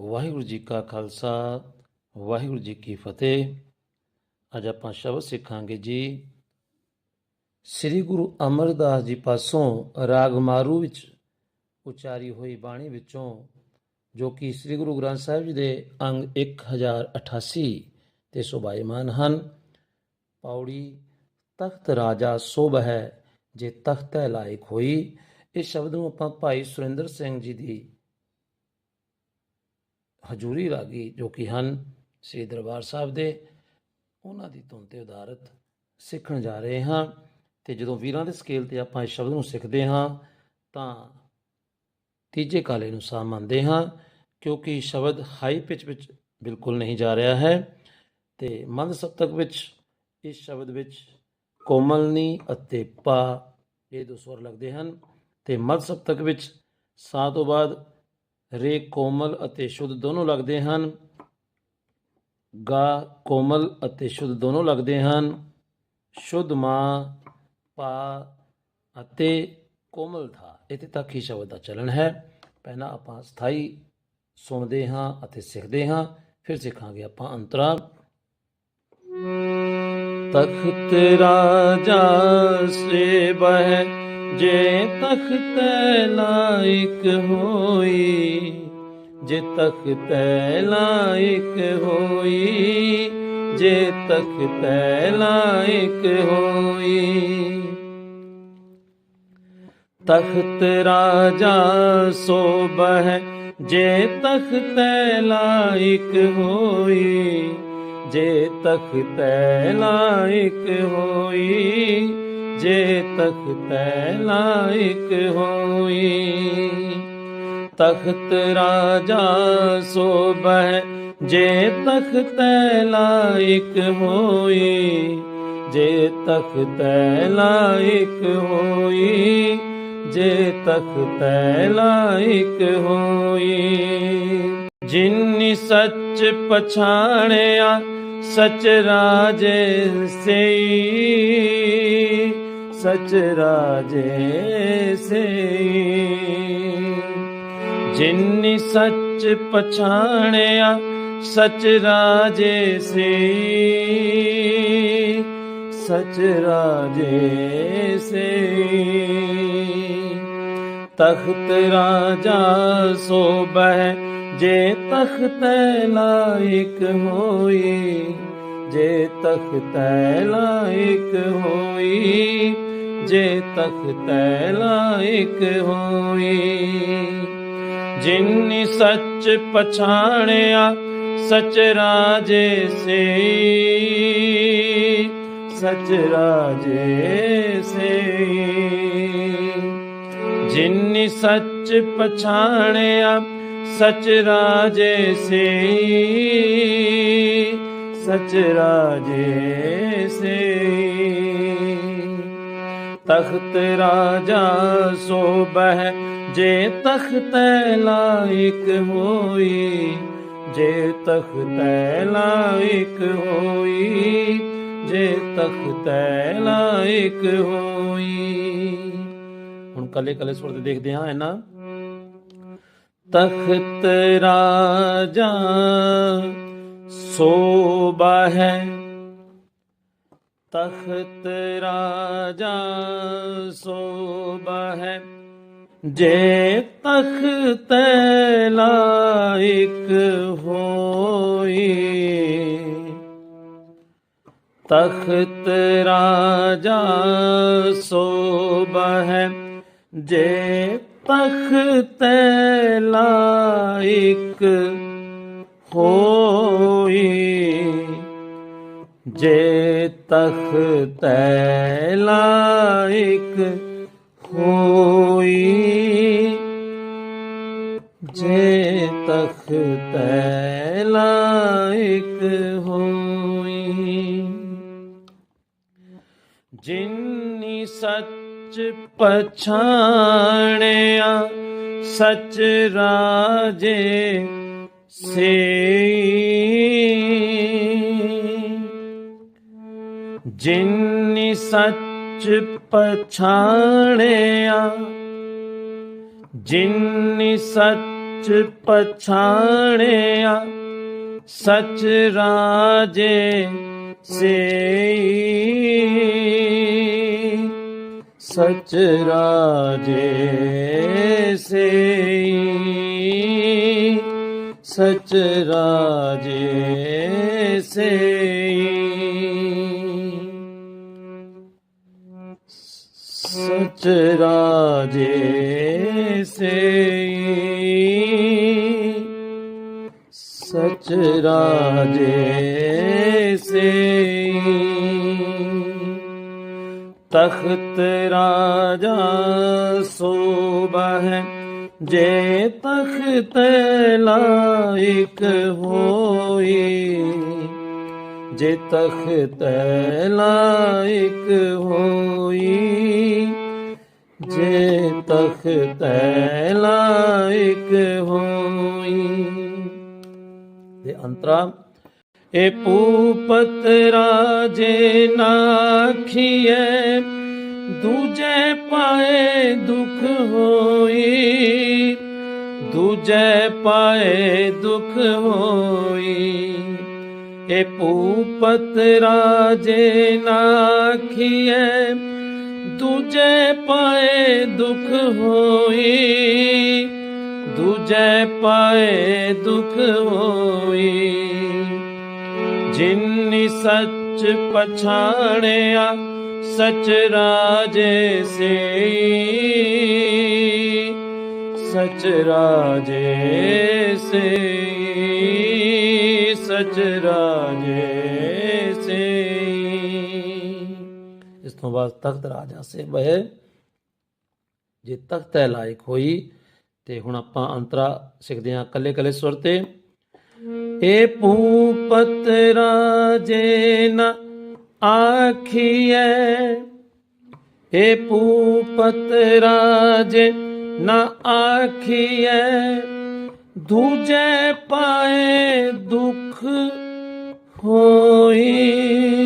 ਵਾਹਿਗੁਰੂ ਜੀ ਕਾ ਖਾਲਸਾ, ਵਾਹਿਗੁਰੂ ਜੀ ਕੀ ਫਤਿਹ। ਅੱਜ ਆਪਾਂ ਸ਼ਬਦ ਸਿੱਖਾਂਗੇ ਜੀ, ਸ੍ਰੀ ਗੁਰੂ ਅਮਰਦਾਸ ਜੀ ਪਾਸੋਂ ਰਾਗ ਮਾਰੂ ਵਿੱਚ ਉਚਾਰੀ ਹੋਈ ਬਾਣੀ ਵਿੱਚੋਂ, ਜੋ ਕਿ ਸ੍ਰੀ ਗੁਰੂ ਗ੍ਰੰਥ ਸਾਹਿਬ ਜੀ ਦੇ ਅੰਗ 1088 ਤੇ ਸੁਭਾਇਮਾਨ ਹਨ। ਪੌੜੀ ਤਖਤ ਰਾਜਾ ਸੋਭ ਹੈ, ਜੇ ਤਖਤ ਹੈ ਲਾਇਕ ਹੋਈ। ਇਸ ਸ਼ਬਦ ਨੂੰ ਆਪਾਂ ਭਾਈ ਸੁਰਿੰਦਰ ਸਿੰਘ ਜੀ ਦੀ ਹਜੂਰੀ ਰਾਗੀ ਜੋ ਕਿ ਹਨ, ਸ੍ਰੀ ਦਰਬਾਰ ਸਾਹਿਬ ਦੇ, ਉਹਨਾਂ ਦੀ ਧੁਨ ਤੇ ਉਦਾਰਤ ਸਿੱਖਣ ਜਾ ਰਹੇ ਹਾਂ ਤੇ ਜਦੋਂ ਵੀਰਾਂ ਦੇ ਸਕੇਲ ਤੇ ਆਪਾਂ ਇਸ ਸ਼ਬਦ ਨੂੰ ਸਿੱਖਦੇ ਹਾਂ, ਤਾਂ ਤੀਜੇ ਕਾਲੇ ਨੂੰ ਸਾਹ ਮੰਨਦੇ ਹਾਂ, ਕਿਉਂਕਿ ਸ਼ਬਦ ਹਾਈ ਪਿਚ ਵਿੱਚ ਬਿਲਕੁਲ ਨਹੀਂ ਜਾ ਰਿਹਾ ਹੈ ਤੇ ਮੰਦ ਸਪਤਕ ਵਿੱਚ ਇਸ ਸ਼ਬਦ ਵਿੱਚ ਕੋਮਲਨੀ ਅਤੇ ਪਾ ਇਹ ਦੋ ਸੁਰ ਲੱਗਦੇ ਹਨ ਤੇ ਮੱਧ ਸਪਤਕ ਵਿੱਚ ਸਾ ਤੋਂ ਬਾਅਦ ਰੇ ਕੋਮਲ ਅਤੇ ਸ਼ੁੱਧ ਦੋਨੋਂ ਲੱਗਦੇ ਹਨ। ਗਾ, ਕੋਮਲ ਅਤੇ ਸ਼ੁੱਧ ਦੋਨੋਂ ਲੱਗਦੇ ਹਨ। ਸ਼ੁੱਧ ਮਾਂ, ਪਾ ਅਤੇ ਕੋਮਲ ਥਾ ਇੱਥੇ ਤੱਕ ਹੀ ਸ਼ਬਦ ਦਾ ਚਲਣ ਹੈ। ਪਹਿਲਾਂ ਆਪਾਂ ਸਥਾਈ ਸੁਣਦੇ ਹਾਂ ਅਤੇ ਸਿੱਖਦੇ ਹਾਂ, ਫਿਰ ਸਿੱਖਾਂਗੇ ਆਪਾਂ ਅੰਤਰਾ ਤਖਤ ਰਾਜਾ ਸੇ ਬਹਿ ਜੇ ਤਖਤ ਲਾਇਕ ਹੋਈ, ਜੇ ਤਖਤ ਲਾਇਕ ਹੋਈ, ਜੇ ਤਖਤ ਲਾਇਕ ਹੋਈ। ਤਖਤ ਰਾਜਾ ਸੋਬਹਿ ਜੇ ਤਖਤ ਲਾਇਕ ਹੋਈ, ਜੇ ਤਖਤ ਲਾਇਕ ਹੋਈ ਜੇ ਤਖਤ ਲਾਇਕ ਹੋਈ, ਤਖਤ ਰਾਜਾ ਸੋਬਹਿ ਜੇ ਤਖਤ ਲਾਇਕ ਹੋਈ, ਜੇ ਤਖਤ ਲਾਇਕ ਹੋਈ, ਜੇ ਤਖਤ ਲਾਇਕ ਹੋਈ। ਜਿਨਿ ਸੱਚ ਪਛਾਣਿਆ, ਸਚ ਰਾਜੇ ਸਈ ਸਚ ਰਾਜੇ ਸਈ ਜਿਨਿ ਸੱਚ ਪਛਾਣਿਆ, ਸਚ ਰਾਜੇ ਸਈ ਸਚ ਰਾਜੇ ਸਈ ਤਖਤ ਰਾਜਾ ਸੋਬਹਿ ਜੇ ਤਖਤ ਲਾਇਕ ਹੋਈ, ਜੇ ਤਖਤ ਲਾਇਕ ਹੋਈ ਜੇ ਤਖਤ ਲਾਇਕ ਹੋਈ ਜਿਨਿ ਸੱਚ ਪਛਾਣਿਆ, ਸਚ ਰਾਜੇ ਸੇ। ਸਚ ਰਾਜੇ ਸੇ। ਜਿਨਿ ਸੱਚ ਪਛਾਣਿਆ, ਸਚ ਰਾਜੇ ਸੇ। ਸਚ ਰਾਜੇ ਸੇ। ਤਖਤ ਰਾਜਾ ਸੋਬਹਿ ਜੇ ਤਖਤ ਲਾਇਕ ਹੋਈ, ਜੇ ਤਖਤ ਲਾਇਕ ਹੋਈ, ਜੇ ਤਖਤ ਲਾਇਕ ਹੋਈ। ਹੁਣ ਕੱਲੇ ਕੱਲੇ ਸੁਰ ਤੇ ਦੇਖਦੇ ਹਾਂ ਇਹਨਾਂ। ਤਖਤ ਰਾਜਾ ਸੋਬਹਿ ਤਖਤ ਰਾਜਾ ਸੋਬਾ ਜੇ ਤਖਤ ਲਾਇਕ ਹੋਈ। ਤਖਤ ਰਾਜਾ ਸੋਬਾ ਜੇ ਤਖਤ ਲਾਇਕ ਹੋਈ। ਜੇ ਤਖਤ ਲਾਇਕ ਹੋਈ। ਜੇ ਤਖਤ ਲਾਇਕ ਹੋਈ। ਜਿਨਿ ਸੱਚ ਪਛਾਣਿਆ ਸੱਚ ਰਾਜੇ ਸੇ जिन्नी सच पछाणया जिन्नी सच पच्छाणे आ सच राजे से सच राजे से सच राजे से ਸਚ ਰਾਜੇ ਸੇਈ ਸਚ ਰਾਜੇ ਸੇਈ ਤਖਤ ਰਾਜਾ ਸੋਭਾ ਹੈ ਜੇ ਤਖਤ ਲਾਇਕ ਹੋਈ ਜੇ ਤਖਤ ਲਾਇਕ ਹੋਈ ਜੇ ਤਖਤ ਲਾਇਕ ਹੋਈ। ਦੇ ਅੰਤਰਾ, ਇਹ ਪੂਪਤ ਰਾਜੇ ਨਾਖੀਏ ਦੂਜੇ ਪਾਏ ਦੁਖ ਹੋਈ। ਦੂਜੇ ਪਾਏ ਦੁਖ ਹੋਈ। ਏ ਪੂਪਤ ਰਾਜੇ ਨਾਖੀਏ ਦੂਜੇ ਪਾਏ ਦੁਖ ਹੋਈ, ਦੂਜੇ ਪਾਏ ਦੁਖ ਹੋਈ। ਜਿਨਿ ਸੱਚ ਪਛਾਣਿਆ, ਸਚ ਰਾਜੇ ਸੇਈ। ਸਚ ਰਾਜੇ ਸੇਈ, ਸਚ ਰਾਜੇ ਤੋਂ ਬਾਅਦ ਤਖਤ ਰਾਜਾ ਸੇਬ ਬਹਿ ਜੇ ਤਖਤ ਹੈ ਲਾਇਕ ਹੋਈ, ਤੇ ਹੁਣ ਆਪਾਂ ਅੰਤਰਾ ਸਿੱਖਦੇ ਹਾਂ ਕੱਲੇ ਕੱਲੇ ਸੁਰ ਤੇ। ਏ ਪੂਪਤ ਰਾਜੇ ਨ ਆਖੀਐ, ਏ ਪੂਪਤ ਰਾਜੇ ਨ ਆਖੀਐ, ਦੂਜੇ ਪਾਏ ਦੁਖ ਹੋਈ।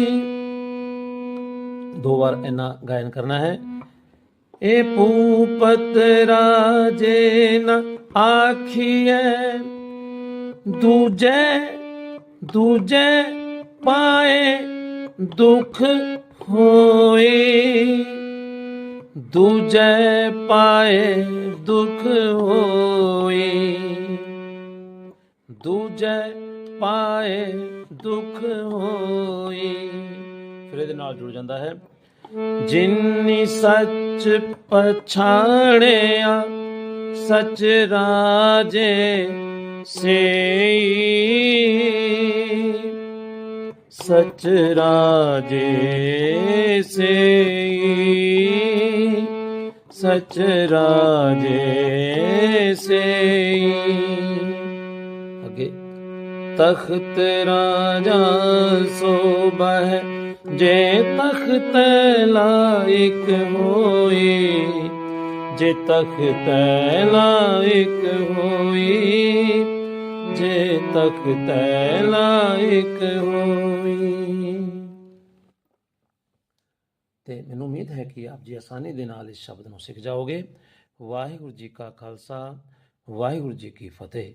ਦੋ ਵਾਰ ਇਹਨਾਂ ਗਾਇਨ ਕਰਨਾ ਹੈ। ਏ ਪੂਪਤ ਰਾਜੇ ਨ ਆਖੀਐ, ਦੂਜੇ ਦੂਜੇ ਪਾਏ ਦੁਖ ਹੋਏ। ਦੂਜੇ ਪਾਏ ਦੁਖ ਹੋਏ। ਦੂਜੇ ਪਾਏ ਦੁਖ ਹੋਏ। ਫਿਰ ਇਹਦੇ ਨਾਲ ਜੁੜ ਜਾਂਦਾ ਹੈ। ਜਿਨਿ ਸੱਚ ਪਛਾਣਿਆ, ਸਚ ਰਾਜੇ ਸੇਈ। ਸਚ ਰਾਜੇ ਸੇਈ। ਸਚ ਰਾਜੇ ਸੇਈ। ਅਗੇ, ਤਖਤ ਰਾਜਾ ਸੋਭਾ ਜੇ ਤਖਤ ਲਾਇਕ ਹੋਏ ਜੇ ਤਖਤ ਲਾਇਕ ਹੋਈ ਜੇ ਤਖਤ ਲਾਇਕ ਹੋਈ ਤੇ ਮੈਨੂੰ ਉਮੀਦ ਹੈ ਕਿ ਆਪ ਜੀ ਆਸਾਨੀ ਦੇ ਨਾਲ ਇਸ ਸ਼ਬਦ ਨੂੰ ਸਿੱਖ ਜਾਓਗੇ। ਵਾਹਿਗੁਰੂ ਜੀ ਕਾ ਖਾਲਸਾ, ਵਾਹਿਗੁਰੂ ਜੀ ਕੀ ਫਤਿਹ।